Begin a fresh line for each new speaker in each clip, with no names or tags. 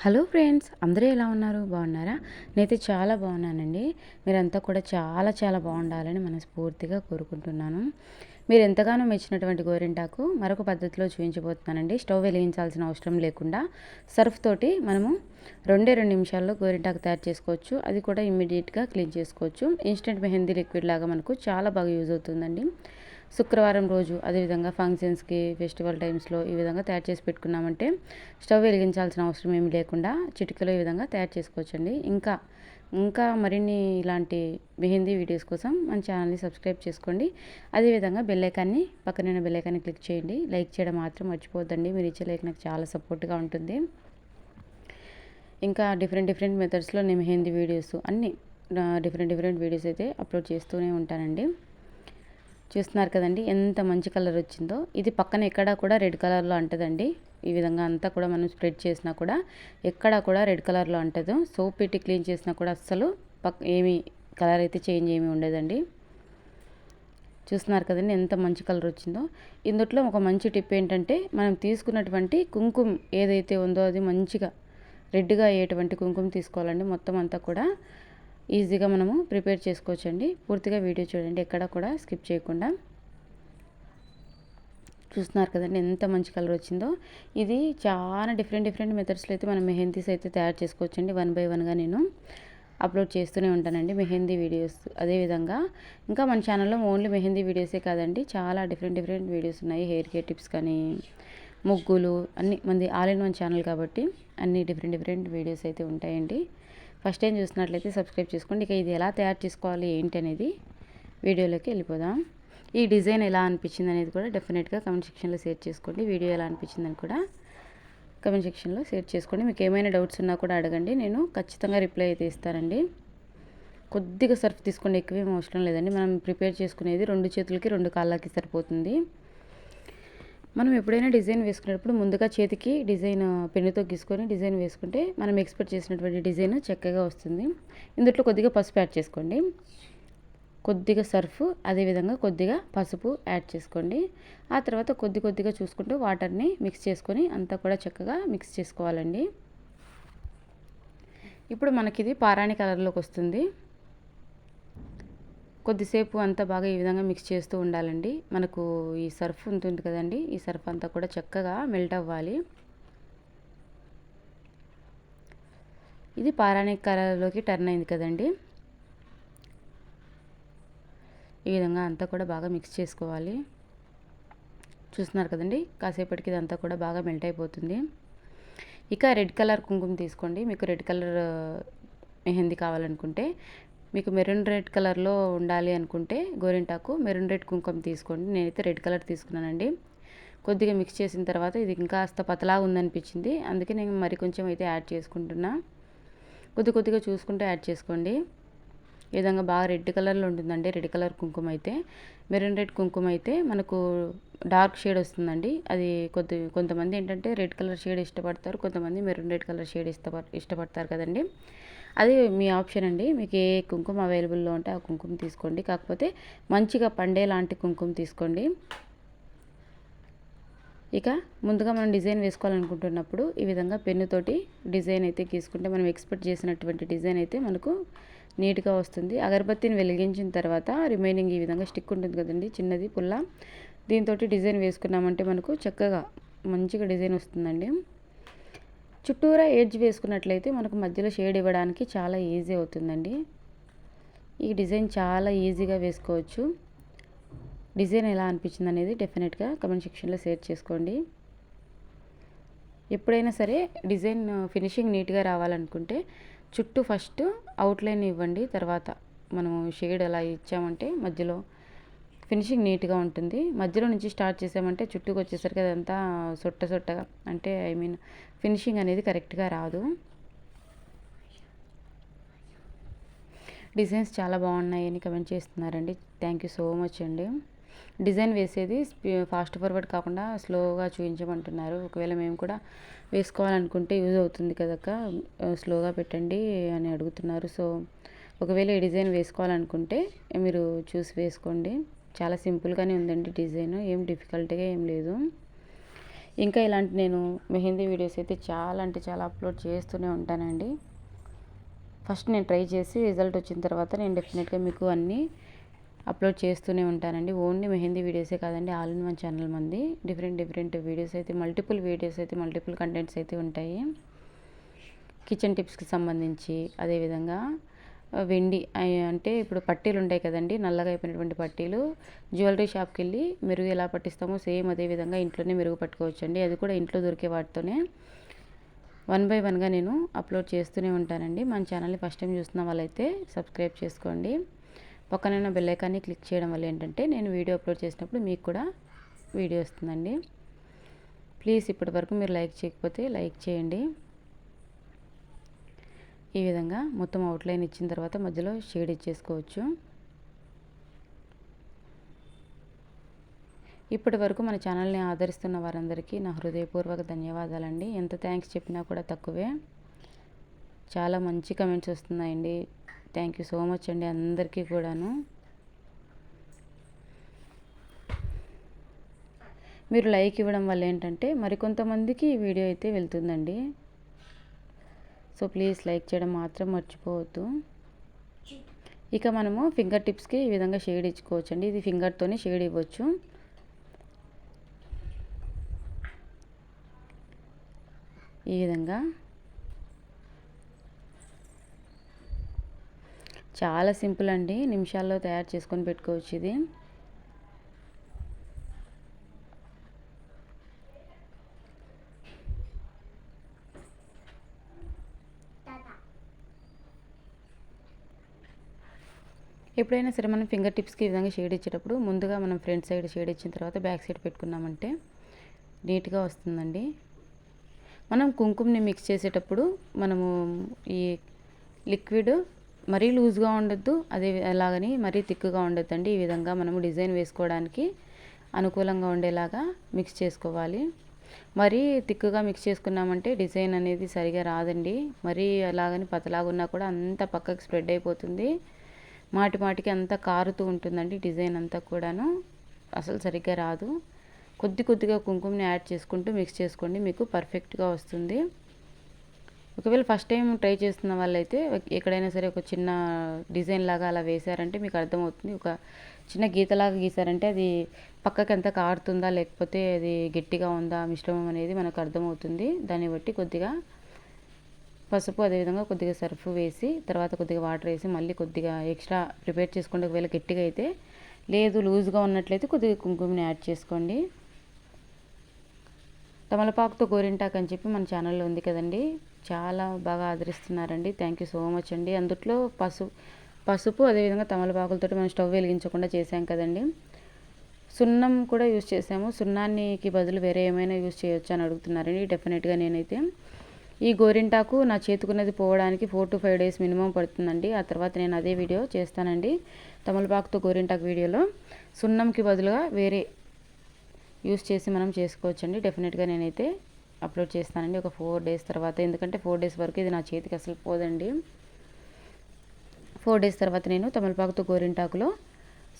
Hello friends అందరూ ఎలా ఉన్నారు? బాగున్నారా? నేనైతే చాలా బాగున్నానండి. మీరంతా కూడా చాలా చాలా బాగుండాలని మనస్ఫూర్తిగా కోరుకుంటున్నాను. మీరు ఎంతగానో మెచ్చినటువంటి గోరింటాకు మరొక పద్ధతిలో చూపించబోతున్నానండి. స్టవ్ వెలిగించాల్సిన అవసరం లేకుండా సర్ఫ్ తోటి మనము రెండే రెండు నిమిషాల్లో గోరింటాకు తయారు చేసుకోవచ్చు. అది కూడా ఇమ్మీడియట్గా క్లీన్ చేసుకోవచ్చు. ఇన్స్టెంట్ మెహందీ లిక్విడ్ లాగా మనకు చాలా బాగా యూజ్ అవుతుందండి. శుక్రవారం రోజు అదేవిధంగా ఫంక్షన్స్కి ఫెస్టివల్ టైమ్స్లో ఈ విధంగా తయారు చేసి పెట్టుకున్నామంటే స్టవ్ వెలిగించాల్సిన అవసరం ఏమి లేకుండా చిటికలో ఈ విధంగా తయారు చేసుకోవచ్చండి. ఇంకా ఇంకా మరిన్ని ఇలాంటి మెహందీ వీడియోస్ కోసం మన ఛానల్ని సబ్స్క్రైబ్ చేసుకోండి. అదేవిధంగా బెల్లైకాన్ని పక్కన బెల్లైకాన్ని క్లిక్ చేయండి. లైక్ చేయడం మాత్రం మర్చిపోద్దండి మీరు ఇచ్చే లైక్ నాకు చాలా సపోర్ట్గా ఉంటుంది. ఇంకా డిఫరెంట్ డిఫరెంట్ మెథడ్స్లో నేను మెహందీ వీడియోస్ అన్నీ డిఫరెంట్ డిఫరెంట్ వీడియోస్ అయితే అప్లోడ్ చేస్తూనే ఉంటానండి. చూస్తున్నారు కదండి ఎంత మంచి కలర్ వచ్చిందో. ఇది పక్కన ఎక్కడా కూడా రెడ్ కలర్లో అంటదండి. ఈ విధంగా అంతా కూడా మనం స్ప్రెడ్ చేసినా కూడా ఎక్కడా కూడా రెడ్ కలర్లో అంటదు. సోప్ పెట్టి క్లీన్ చేసినా కూడా అస్సలు పక్ ఏమి కలర్ అయితే చేంజ్ ఏమి ఉండదండి. చూస్తున్నారు కదండి ఎంత మంచి కలర్ వచ్చిందో. ఇందుట్లో ఒక మంచి టిప్ ఏంటంటే మనం తీసుకున్నటువంటి కుంకుమ ఏదైతే ఉందో అది మంచిగా రెడ్గా అయ్యేటువంటి కుంకుమ తీసుకోవాలండి. మొత్తం అంతా కూడా ఈజీగా మనము ప్రిపేర్ చేసుకోవచ్చండి. పూర్తిగా వీడియో చూడండి ఎక్కడ కూడా స్కిప్ చేయకుండా. చూస్తున్నారు కదండి ఎంత మంచి కలర్ వచ్చిందో. ఇది చాలా డిఫరెంట్ డిఫరెంట్ మెథడ్స్లో అయితే మనం మెహందీస్ అయితే తయారు చేసుకోవచ్చండి వన్ బై వన్గా నేను అప్లోడ్ చేస్తూనే ఉంటానండి మెహందీ వీడియోస్. అదేవిధంగా ఇంకా మన ఛానల్లో ఓన్లీ మెహందీ వీడియోసే కాదండి చాలా డిఫరెంట్ డిఫరెంట్ వీడియోస్ ఉన్నాయి. హెయిర్ కేర్ టిప్స్ కానీ ముగ్గులు అన్ని మంది ఆల్ ఇన్ వన్ ఛానల్ కాబట్టి అన్ని డిఫరెంట్ డిఫరెంట్ వీడియోస్ అయితే ఉంటాయండి. ఫస్ట్ టైం చూసినట్లయితే సబ్స్క్రైబ్ చేసుకోండి. ఇక ఇది ఎలా తయారు చేసుకోవాలి ఏంటి అనేది వీడియోలోకి వెళ్ళిపోదాం. ఈ డిజైన్ ఎలా అనిపించింది అనేది కూడా డెఫినెట్గా కమెంట్ సెక్షన్లో షేర్ చేసుకోండి. వీడియో ఎలా అనిపించిందని కూడా కమెంట్ సెక్షన్లో షేర్ చేసుకోండి. మీకు ఏమైనా డౌట్స్ ఉన్నా కూడా అడగండి. నేను ఖచ్చితంగా రిప్లై అయితే ఇస్తానండి. కొద్దిగా సర్ఫ్ తీసుకోండి. ఎక్కువేం అవసరం లేదండి. మనం ప్రిపేర్ చేసుకునేది రెండు చేతులకి రెండు కాళ్ళకి సరిపోతుంది. మనం ఎప్పుడైనా డిజైన్ వేసుకునేటప్పుడు ముందుగా చేతికి డిజైన్ పెన్నుతో గీసుకొని డిజైన్ వేసుకుంటే మనం ఎక్స్పెక్ట్ చేసినటువంటి డిజైన్ చక్కగా వస్తుంది. ఇందులో కొద్దిగా పసుపు యాడ్ చేసుకోండి. కొద్దిగా సర్ఫ్ అదేవిధంగా కొద్దిగా పసుపు యాడ్ చేసుకోండి. ఆ తర్వాత కొద్ది కొద్దిగా చూసుకుంటూ వాటర్ని మిక్స్ చేసుకొని అంతా కూడా చక్కగా మిక్స్ చేసుకోవాలండి. ఇప్పుడు మనకి ఇది పారాణి కలర్లోకి వస్తుంది. కొద్దిసేపు అంతా బాగా ఈ విధంగా మిక్స్ చేస్తూ ఉండాలండి. మనకు ఈ సర్ఫ్ ఉంటుంది కదండి ఈ సర్ఫ్ అంతా కూడా చక్కగా మెల్ట్ అవ్వాలి. ఇది పారాణిక కలర్లోకి టర్న్ అయింది కదండి. ఈ విధంగా అంతా కూడా బాగా మిక్స్ చేసుకోవాలి. చూస్తున్నారు కదండి కాసేపటికి ఇదంతా కూడా బాగా మెల్ట్ అయిపోతుంది. ఇక రెడ్ కలర్ కుంకుమ తీసుకోండి. మీకు రెడ్ కలర్ మెహందీ కావాలనుకుంటే మీకు మెరూన్ రెడ్ కలర్లో ఉండాలి అనుకుంటే గోరింటాకు మెరూన్ రెడ్ కుంకుమ తీసుకోండి. నేనైతే రెడ్ కలర్ తీసుకున్నానండి. కొద్దిగా మిక్స్ చేసిన తర్వాత ఇది ఇంకాస్త పతలాగా ఉందనిపించింది. అందుకే నేను మరి కొంచెం అయితే యాడ్ చేసుకుంటున్నా. కొద్ది కొద్దిగా చూసుకుంటే యాడ్ చేసుకోండి. ఈ విధంగా బాగా రెడ్ కలర్లో ఉంటుందండి. రెడ్ కలర్ కుంకుమ అయితే. మెరూన్ రెడ్ కుంకుమ అయితే మనకు డార్క్ షేడ్ వస్తుందండి. అది కొద్ది కొంతమంది ఏంటంటే రెడ్ కలర్ షేడ్ ఇష్టపడతారు. కొంతమంది మెరూన్ రెడ్ కలర్ షేడ్ ఇష్టపడ ఇష్టపడతారు కదండి. అది మీ ఆప్షన్ అండి. మీకు ఏ కుంకుమ అవైలబుల్లో ఉంటే ఆ కుంకుమ తీసుకోండి. కాకపోతే మంచిగా పండే లాంటి కుంకుమ తీసుకోండి. ఇక ముందుగా మనం డిజైన్ వేసుకోవాలనుకుంటున్నప్పుడు ఈ విధంగా పెన్నుతోటి డిజైన్ అయితే గీసుకుంటే మనం ఎక్స్పెక్ట్ చేసినటువంటి డిజైన్ అయితే మనకు నీట్గా వస్తుంది. అగరబత్తిని వెలిగించిన తర్వాత రిమైనింగ్ ఈ విధంగా స్టిక్ ఉంటుంది కదండి చిన్నది పుల్ల. దీంతో డిజైన్ వేసుకున్నామంటే మనకు చక్కగా మంచిగా డిజైన్ వస్తుందండి. చుట్టూరా ఎడ్జ్ వేసుకున్నట్లయితే మనకు మధ్యలో షేడ్ ఇవ్వడానికి చాలా ఈజీ అవుతుందండి. ఈ డిజైన్ చాలా ఈజీగా వేసుకోవచ్చు. డిజైన్ ఎలా అనిపించింది అనేది డెఫినెట్గా కమెంట్ సెక్షన్లో షేర్ చేసుకోండి. ఎప్పుడైనా సరే డిజైన్ ఫినిషింగ్ నీట్గా రావాలనుకుంటే చుట్టూ ఫస్ట్ అవుట్లైన్ ఇవ్వండి. తర్వాత మనము షేడ్ అలా ఇచ్చామంటే మధ్యలో ఫినిషింగ్ నీట్గా ఉంటుంది. మధ్యలో నుంచి స్టార్ట్ చేసామంటే చుట్టూకి వచ్చేసరికి అదంతా సొట్ట సొట్టగా అంటే ఐ మీన్ ఫినిషింగ్ అనేది కరెక్ట్గా రాదు. డిజైన్స్ చాలా బాగున్నాయని కమెంట్ చేస్తున్నారండి. థ్యాంక్ యూ సో మచ్ అండి. డిజైన్ వేసేది ఫాస్ట్ ఫార్వర్డ్ కాకుండా స్లోగా చూపించమంటున్నారు. ఒకవేళ మేము కూడా వేసుకోవాలనుకుంటే యూజ్ అవుతుంది కదక్క? స్లోగా పెట్టండి అని అడుగుతున్నారు. సో ఒకవేళ ఈ డిజైన్ వేసుకోవాలనుకుంటే మీరు చూసి వేసుకోండి. చాలా సింపుల్గానే ఉందండి డిజైన్. ఏం డిఫికల్ట్గా ఏం లేదు. ఇంకా ఇలాంటి నేను మెహందీ వీడియోస్ అయితే చాలా అంటే చాలా అప్లోడ్ చేస్తూనే ఉంటానండి. ఫస్ట్ నేను ట్రై చేసి రిజల్ట్ వచ్చిన తర్వాత నేను డెఫినెట్గా మీకు అన్నీ అప్లోడ్ చేస్తూనే ఉంటానండి. ఓన్లీ మెహందీ వీడియోసే కాదండి ఆల్ ఇన్ వన్ ఛానల్ మంది. డిఫరెంట్ డిఫరెంట్ వీడియోస్ అయితే మల్టిపుల్ వీడియోస్ అయితే మల్టిపుల్ కంటెంట్స్ అయితే ఉంటాయి. కిచెన్ టిప్స్కి సంబంధించి అదేవిధంగా వెండి అంటే ఇప్పుడు పట్టీలు ఉంటాయి కదండి నల్లగా అయిపోయినటువంటి పట్టీలు జ్యువెలరీ షాప్కి వెళ్ళి మెరుగు ఎలా పట్టిస్తామో సేమ్ అదే విధంగా ఇంట్లోనే మెరుగు పట్టుకోవచ్చు అండి అది కూడా ఇంట్లో దొరికే వాటితోనే వన్ బై వన్గా నేను అప్లోడ్ చేస్తూనే ఉంటానండి. మన ఛానల్ని ఫస్ట్ టైం చూస్తున్న వాళ్ళైతే సబ్స్క్రైబ్ చేసుకోండి. పక్కన బెల్ క్లిక్ చేయడం వల్ల ఏంటంటే నేను వీడియో అప్లోడ్ చేసినప్పుడు మీకు కూడా వీడియో వస్తుందండి. ప్లీజ్ ఇప్పటి వరకు మీరు లైక్ చేయకపోతే లైక్ చేయండి. ఈ విధంగా మొత్తం అవుట్లైన్ ఇచ్చిన తర్వాత మధ్యలో షేడ్ ఇచ్చేసుకోవచ్చు. ఇప్పటి వరకు మన ఛానల్ని ఆదరిస్తున్న వారందరికీ నా హృదయపూర్వక ధన్యవాదాలండి. ఎంత థ్యాంక్స్ చెప్పినా కూడా తక్కువే. చాలా మంచి కమెంట్స్ వస్తున్నాయండి. థ్యాంక్ యూ సో మచ్ అండి అందరికీ కూడాను. మీరు లైక్ ఇవ్వడం వల్ల ఏంటంటే మరికొంతమందికి ఈ వీడియో అయితే వెళ్తుందండి. సో ప్లీజ్ లైక్ చేయడం మాత్రం మర్చిపోవద్దు. ఇక మనము ఫింగర్ టిప్స్కి ఈ విధంగా షేడ్ ఇచ్చుకోవచ్చు అండి ఇది ఫింగర్తోనే షేడ్ ఇవ్వచ్చు. ఈ విధంగా. చాలా సింపుల్ అండి. నిమిషాల్లో తయారు చేసుకొని పెట్టుకోవచ్చు ఇది. ఎప్పుడైనా సరే మనం ఫింగర్ టిప్స్కి ఈ విధంగా షేడ్ ఇచ్చేటప్పుడు ముందుగా మనం ఫ్రంట్ సైడ్ షేడ్ ఇచ్చిన తర్వాత బ్యాక్ సైడ్ పెట్టుకున్నామంటే నీట్గా వస్తుందండి. మనం కుంకుమని మిక్స్ చేసేటప్పుడు మనము ఈ లిక్విడ్ మరీ లూజ్గా ఉండొద్దు అదే అలాగని మరీ థిక్గా ఉండొద్దండి. ఈ విధంగా మనము డిజైన్ వేసుకోవడానికి అనుకూలంగా ఉండేలాగా మిక్స్ చేసుకోవాలి. మరీ థిక్గా మిక్స్ చేసుకున్నామంటే డిజైన్ అనేది సరిగా రాదండి. మరీ అలాగని పతలాగా ఉన్నా కూడా అంత పక్కకి స్ప్రెడ్ అయిపోతుంది. మాటి మాటికి అంతా కారుతూ ఉంటుందండి డిజైన్ అంతా కూడాను. అసలు సరిగ్గా రాదు. కొద్ది కొద్దిగా కుంకుమని యాడ్ చేసుకుంటూ మిక్స్ చేసుకోండి మీకు పర్ఫెక్ట్గా వస్తుంది. ఒకవేళ ఫస్ట్ టైం ట్రై చేస్తున్న వాళ్ళైతే ఎక్కడైనా సరే ఒక చిన్న డిజైన్ లాగా అలా వేశారంటే మీకు అర్థమవుతుంది. ఒక చిన్న గీతలాగా గీసారంటే అది పక్కకి ఎంత కారుతుందా లేకపోతే అది గట్టిగా ఉందా మిశ్రమం అనేది మనకు అర్థమవుతుంది. దాన్ని బట్టి కొద్దిగా పసుపు అదేవిధంగా కొద్దిగా సర్ఫ్ వేసి తర్వాత కొద్దిగా వాటర్ వేసి మళ్ళీ కొద్దిగా ఎక్స్ట్రా ప్రిపేర్ చేసుకుంటే ఒకవేళ గట్టిగా అయితే లేదు లూజ్గా ఉన్నట్లయితే కొద్దిగా కుంకుమని యాడ్ చేసుకోండి. తమలపాకుతో గోరింటాక్ అని చెప్పి మన ఛానల్లో ఉంది కదండి. చాలా బాగా ఆదరిస్తున్నారండి. థ్యాంక్ యూ సో మచ్ అండి. అందుట్లో పసుపు పసుపు అదేవిధంగా తమలపాకులతో మనం స్టవ్ వెలిగించకుండా చేసాం కదండి. సున్నం కూడా యూజ్ చేసాము సున్నానికి బదులు వేరే ఏమైనా యూజ్ చేయొచ్చు అని అడుగుతున్నారండి. డెఫినెట్గా నేనైతే. ఈ గోరింటాకు నా చేతుకున్నది పోవడానికి four to five days minimum పడుతుందండి. ఆ తర్వాత నేను అదే వీడియో చేస్తానండి. తమలపాకుతో గోరింటాకు వీడియోలో. సున్నంకి బదులుగా వేరే యూస్ చేసి మనం చేసుకోవచ్చండి. డెఫినెట్గా నేనైతే అప్లోడ్ చేస్తానండి. ఒక ఫోర్ డేస్ తర్వాత. ఎందుకంటే ఫోర్ డేస్ వరకు ఇది నా చేతికి అసలు పోదండి. ఫోర్ డేస్ తర్వాత నేను తమలపాకుతో గోరింటాకులో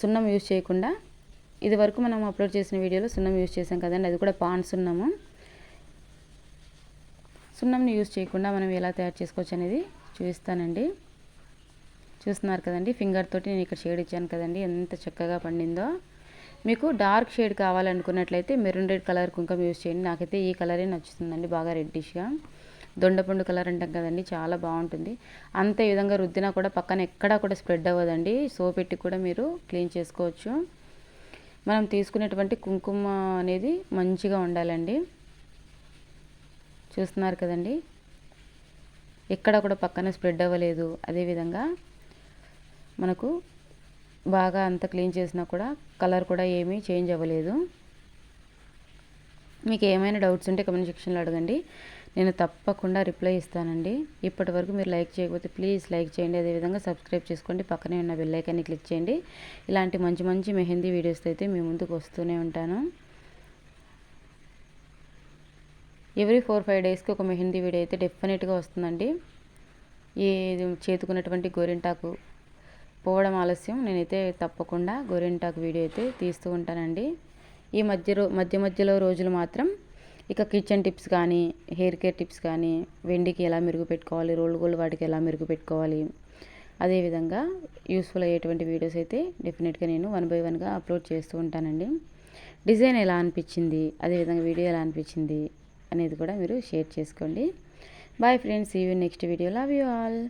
సున్నం యూజ్ చేయకుండా ఇది వరకు మనం అప్లోడ్ చేసిన వీడియోలో సున్నం యూజ్ చేసాం కదండి. అది కూడా పాన్ సున్నము. సున్నంని యూజ్ చేయకుండా మనం ఎలా తయారు చేసుకోవచ్చు అనేది చూపిస్తానండి. చూస్తున్నారు కదండి ఫింగర్ తోటి నేను ఇక్కడ షేడ్ ఇచ్చాను కదండి ఎంత చక్కగా పండిందో. మీకు డార్క్ షేడ్ కావాలనుకున్నట్లయితే మెరూన్ రెడ్ కలర్ కుంకుమ యూజ్ చేయండి. నాకైతే ఈ కలరే నచ్చుతుందండి బాగా రెడ్డిష్గా దొండపండు కలర్ అంటాం కదండి చాలా బాగుంటుంది. అంతే విధంగా రుద్దినా కూడా పక్కన ఎక్కడా కూడా స్ప్రెడ్ అవ్వదండి. సో పెట్టి కూడా మీరు క్లీన్ చేసుకోవచ్చు. మనం తీసుకునేటువంటి కుంకుమ అనేది మంచిగా ఉండాలండి. చూస్తున్నారు కదండి. ఎక్కడ కూడా పక్కన స్ప్రెడ్ అవ్వలేదు. అదేవిధంగా మనకు బాగా అంత క్లీన్ చేసినా కూడా కలర్ కూడా ఏమీ చేంజ్ అవ్వలేదు. మీకు ఏమైనా డౌట్స్ ఉంటే కమెంట్ సెక్షన్లో అడగండి. నేను తప్పకుండా రిప్లై ఇస్తానండి. ఇప్పటి వరకు మీరు లైక్ చేయకపోతే ప్లీజ్ లైక్ చేయండి. అదేవిధంగా సబ్స్క్రైబ్ చేసుకోండి. పక్కనే ఉన్న బెల్లైకాన్ని క్లిక్ చేయండి. ఇలాంటి మంచి మంచి మెహందీ వీడియోస్ అయితే మీ ముందుకు వస్తూనే ఉంటాను. ఎవ్రీ ఫోర్ ఫైవ్ డేస్కి ఒక మెహందీ వీడియో అయితే డెఫినెట్గా వస్తుందండి. ఈ చేతుకున్నటువంటి గోరింటాకు పోవడం ఆలస్యం. నేనైతే తప్పకుండా గోరింటాకు వీడియో అయితే తీస్తూ ఉంటానండి. ఈ మధ్య మధ్య మధ్యలో రోజులు మాత్రం ఇక కిచెన్ టిప్స్ కానీ హెయిర్ కేర్ టిప్స్ కానీ వెండికి ఎలా మెరుగు పెట్టుకోవాలి రోల్ గోల్డ్ వాటికి ఎలా మెరుగు పెట్టుకోవాలి అదేవిధంగా యూస్ఫుల్ అయ్యేటువంటి వీడియోస్ అయితే డెఫినెట్గా నేను వన్ బై వన్గా అప్లోడ్ చేస్తూ ఉంటానండి. డిజైన్ ఎలా అనిపించింది అదేవిధంగా వీడియో ఎలా అనిపించింది అనేది కూడా మీరు షేర్ చేసుకోండి. బాయ్ ఫ్రెండ్స్ ఈ next video love you all